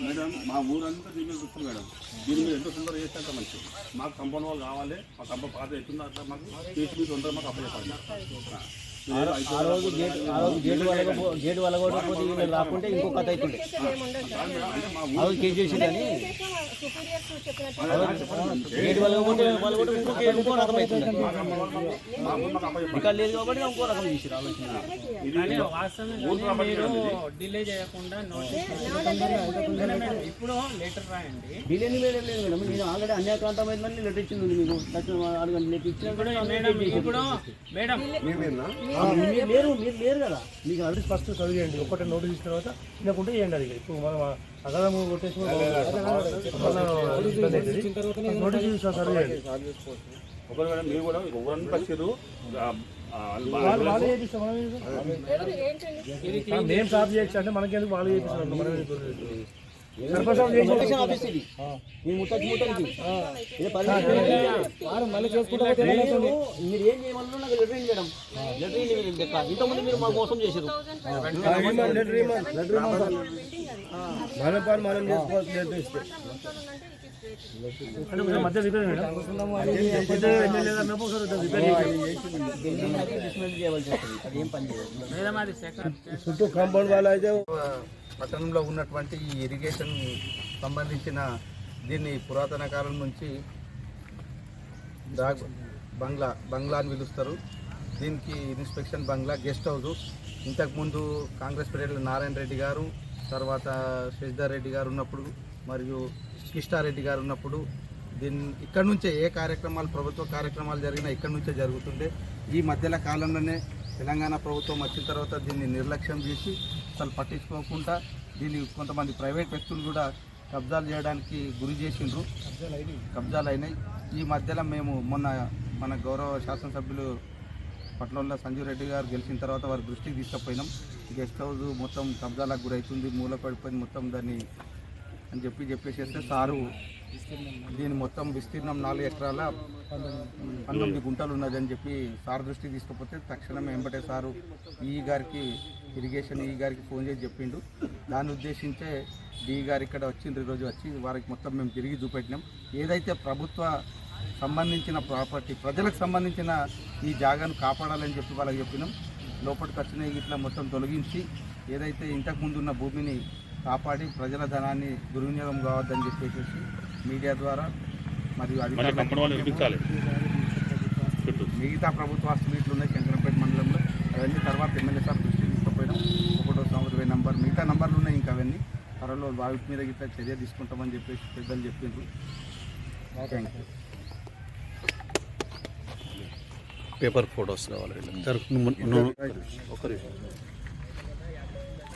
Madam మా ఊరంతా దీని మీద వస్తుంది మేడం. దీని మీద ఎంతో తొందరగా చేస్తే మంచి మాకు కంపౌండ్ వాళ్ళు కావాలి మా కంపౌండ్ పాత ఎత్తున్నారు మాకు. తీసుకుని తొందరగా మాకు అప్పుడు చెప్పాలి ఆ రోజు గేట్ ఆ రోజు గేట్ వాళ్ళ గేట్ వాళ్ళ కూడా పోతే వీళ్ళు రాకుంటే ఇంకో కథ అవుతుండే ఆ రోజు కేసు చేసి కానీ గేట్ వాళ్ళు కూడా ఇంకో ఇంకో రకం అవుతుంది ఇక్కడ లేదు కాబట్టి ఇంకో రకం చేసి ఆలోచన డిలే చేయకుండా మేడం, ఇప్పుడు లెటర్ రాయండి. బిర్యానీ మేడం లేదు మేడం. నేను ఆల్రెడీ అన్యాక్రాంతమైందని లెటర్ ఇచ్చింది మీకు. గంటలు లెటర్ ఇచ్చిన ఇప్పుడు మేడం ఇప్పుడు మేడం మీరు లేరు మీరు లేరు కదా. మీకు ఆల్రెడీ ఫస్ట్ చదివేయండి. ఒకటి నోటీస్ ఇచ్చిన తర్వాత తినకుంటే చేయండి అది. ఇప్పుడు మనం అగదము కొట్టేసి నోటీస్ చదివేయండి ఒకరు మేడం మీరు కూడా వచ్చారు మేము సాఫ్ చేయొచ్చు అంటే మనకెందుకు వాళ్ళు చేపిస్తాం మళ్ళీ చేసుకుంటా మీరు ఏం చేయమన్నా నాకు లెటర్ ఇవ్వండి లెటర్ ఇంతకుముందు మీరు మాకు మోసం చేశారు మన పని మనం చేసుకోవాల్సి మధ్య రిపేర్ చుట్టూ కాంపౌండ్ వాళ్ళు అయితే పట్టణంలో ఉన్నటువంటి ఈ ఇరిగేషన్ సంబంధించిన దీన్ని పురాతన కాలం నుంచి డాగ్ బంగ్లా బంగ్లా అని పిలుస్తారు. దీనికి ఇన్స్పెక్షన్ బంగ్లా గెస్ట్ హౌస్. ఇంతకుముందు కాంగ్రెస్ పీరియడ్లో నారాయణ రెడ్డి గారు తర్వాత శశిధర్ రెడ్డి గారు ఉన్నప్పుడు మరియు కిష్టారెడ్డి గారు ఉన్నప్పుడు దీన్ని ఇక్కడ నుంచే ఏ కార్యక్రమాలు ప్రభుత్వ కార్యక్రమాలు జరిగినా ఇక్కడ నుంచే జరుగుతుండే. ఈ మధ్యల కాలంలోనే తెలంగాణ ప్రభుత్వం వచ్చిన తర్వాత దీన్ని నిర్లక్ష్యం చేసి అసలు పట్టించుకోకుండా దీన్ని కొంతమంది ప్రైవేట్ వ్యక్తులు కూడా కబ్జాలు చేయడానికి గురి చేసిండ్రు. కబ్జాలు అయినాయి. ఈ మధ్యలో మేము మొన్న మన గౌరవ శాసనసభ్యులు పట్నంలో సంజీవ్ రెడ్డి గారు గెలిచిన తర్వాత వారి దృష్టికి తీసుకుపోయినాం. గెస్ట్ హౌస్ మొత్తం కబ్జాలకు గురవుతుంది మూల పడిపోయింది మొత్తం దాన్ని అని చెప్పి చెప్పేసేస్తే సారు దీని మొత్తం విస్తీర్ణం నాలుగు ఎకరాల పంతొమ్మిది గుంటలు ఉన్నదని చెప్పి సార్ దృష్టికి తీసుకుపోతే తక్షణమే వెంబటే సారు ఈ గారికి ఇరిగేషన్ ఈ గారికి ఫోన్ చేసి చెప్పిండు. దాన్ని ఉద్దేశించే డి గారు ఇక్కడ వచ్చిండ్రు ఈరోజు వచ్చి వారికి మొత్తం మేము తిరిగి చూపెట్టినాం. ఏదైతే ప్రభుత్వ సంబంధించిన ప్రాపర్టీ ప్రజలకు సంబంధించిన ఈ జాగాను కాపాడాలని చెప్పి వాళ్ళకి చెప్పినాం. లోపలికి వచ్చిన ఇట్లా మొత్తం తొలగించి ఏదైతే ఇంతకుముందు ఉన్న భూమిని కాపాడి ప్రజల ధనాన్ని దుర్వినియోగం కావద్దని చెప్పేసి మీడియా ద్వారా మరియు మిగతా ప్రభుత్వ ఆస్తులు ఇట్లు ఉన్నాయి శంకరంపేట మండలంలో. అవన్నీ తర్వాత ఎమ్మెల్యే సార్ దృష్టికి తీసుకుపోయినాం. ఒకటో సంవత్సరం నంబర్ మిగతా నంబర్లు ఉన్నాయి ఇంకా అవన్నీ. త్వరలో వాటి మీద గిట్లా చర్య తీసుకుంటామని చెప్పేసి పెద్దలు చెప్పిండ్రు. థ్యాంక్ యూ పేపర్ ఫొటోస్ కావాలి.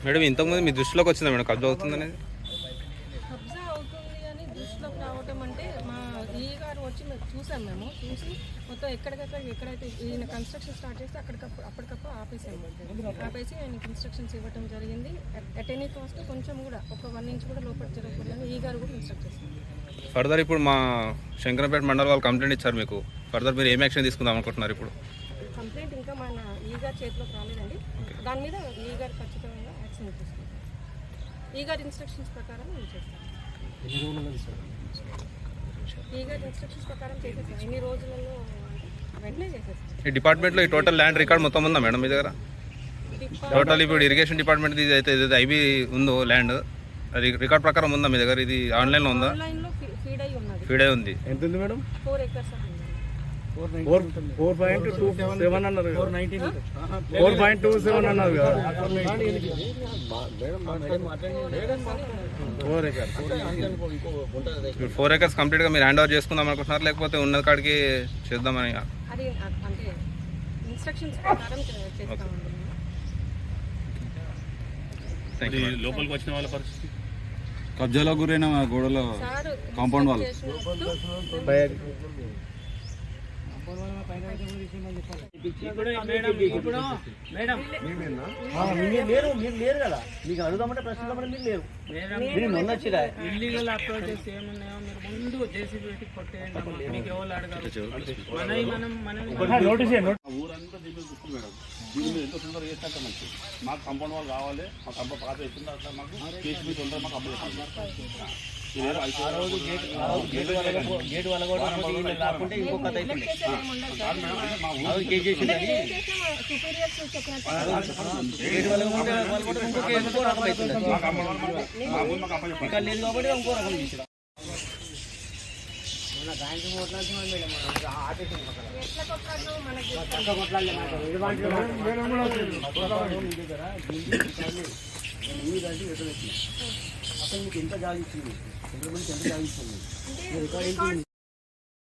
మేడం ఇంతకుముందు మీ దృష్టిలోకి వచ్చిందా మేడం? కబ్జా అవుతుంది అనేది కబ్జా అవుతుంది అని దృష్టిలోకి రావటం అంటే మా ఈ గారు వచ్చి మేము చూసాం మేము చూసి మొత్తం ఎక్కడికక్కడ ఎక్కడైతే ఈయన కన్స్ట్రక్షన్ స్టార్ట్ చేస్తే అక్కడికప్పుడు అప్పటికప్పుడు ఆపేసాము ఆపేసి ఆయనకి ఇన్స్ట్రక్షన్స్ ఇవ్వటం జరిగింది. అట్ ఎనీ కాస్ట్ కొంచెం కూడా ఒక వన్ ఇంచ్ కూడా లోపల జరగకూడదని ఈ గారు కూడా ఇన్స్ట్రక్ట్ చేస్తారు ఫర్దర్ ఇప్పుడు మా శంకరంపేట మండల వాళ్ళు కంప్లైంట్ ఇచ్చారు మీకు. ఫర్దర్ మీరు ఏం యాక్షన్ తీసుకుందాం అనుకుంటున్నారు ఇప్పుడు? కంప్లైంట్ ఇంకా మన ఈ గారి చేతిలోకి రాలేదండి. దాని మీద ఈ గారు ఖచ్చితంగా యాక్షన్ తీసుకుంటాం ఈ గారి ఇన్స్ట్రక్షన్స్ ప్రకారం మేము చేస్తాం. ఈ డిపార్ట్మెంట్లో ఈ టోటల్ ల్యాండ్ రికార్డ్ మొత్తం ఉందా మేడం మీ దగ్గర? టోటల్ ఇప్పుడు ఇరిగేషన్ డిపార్ట్మెంట్ ఇది అయితే ఇది ఐబీ ఉందో ల్యాండ్ అది రికార్డ్ ప్రకారం ఉందా మీ దగ్గర? ఇది ఆన్లైన్లో ఉందా? ఫీడ్ అయి ఉన్నది. ఫీడ్ అయి ఉంది. ఎంత ఉంది మేడం? ఫోర్ ఎకర్స్ ఉంది four four point two seven అన్నారు ఫోర్ పాయింట్ టూ సెవెన్ అన్నారు కదా. ఫోర్ ఎకర్ ఇప్పుడు ఫోర్ ఎకర్స్ కంప్లీట్గా మీరు హ్యాండ్ ఓవర్ చేసుకుందాం అనుకుంటున్నారు లేకపోతే ఉన్న కాడికి చేద్దామని లోపలికి వచ్చిన వాళ్ళ పరిస్థితి? కబ్జాలో గురైన గోడలో సార్ కాంపౌండ్ వాళ్ళు చేసినట్టు ఇప్పుడు మేడం ఇప్పుడు మేడం ఆ, మీరు లేరు మీరు లేరు కదా మీకు అడుగుదామంటే ప్రశ్నిద్దామంటే మీరు లేరు మీరు మొన్న వచ్చిరా ఇల్లీగల్ అప్రోచెస్ ఏమున్నాయో మీరు ముందు జేసీబీ పెట్టి కొట్టేయండి మీకు ఎవరు అడగారు మనవి మనం మనం నోటీస్ ఊరంతా దీని మీద మేడం దీని మీద ఎంత తొందరగా మాకు కంపౌండ్ వాళ్ళు కావాలి మాకు కంపౌండ్ పాత ఎత్తుందో అట్లా మాకు కేసు మీద తొందరగా మాకు అప్లై గేట్ రాకుంటే కథ మేడం, చేసింది గేట్ ఇంకో రకం అవుతుంది ఇక్కడ లేదు కాబట్టి ఇంకో రకం చేసిన అసలు మీకు ఎంత జాగిస్తుంది ఎంత జాగిస్తుంది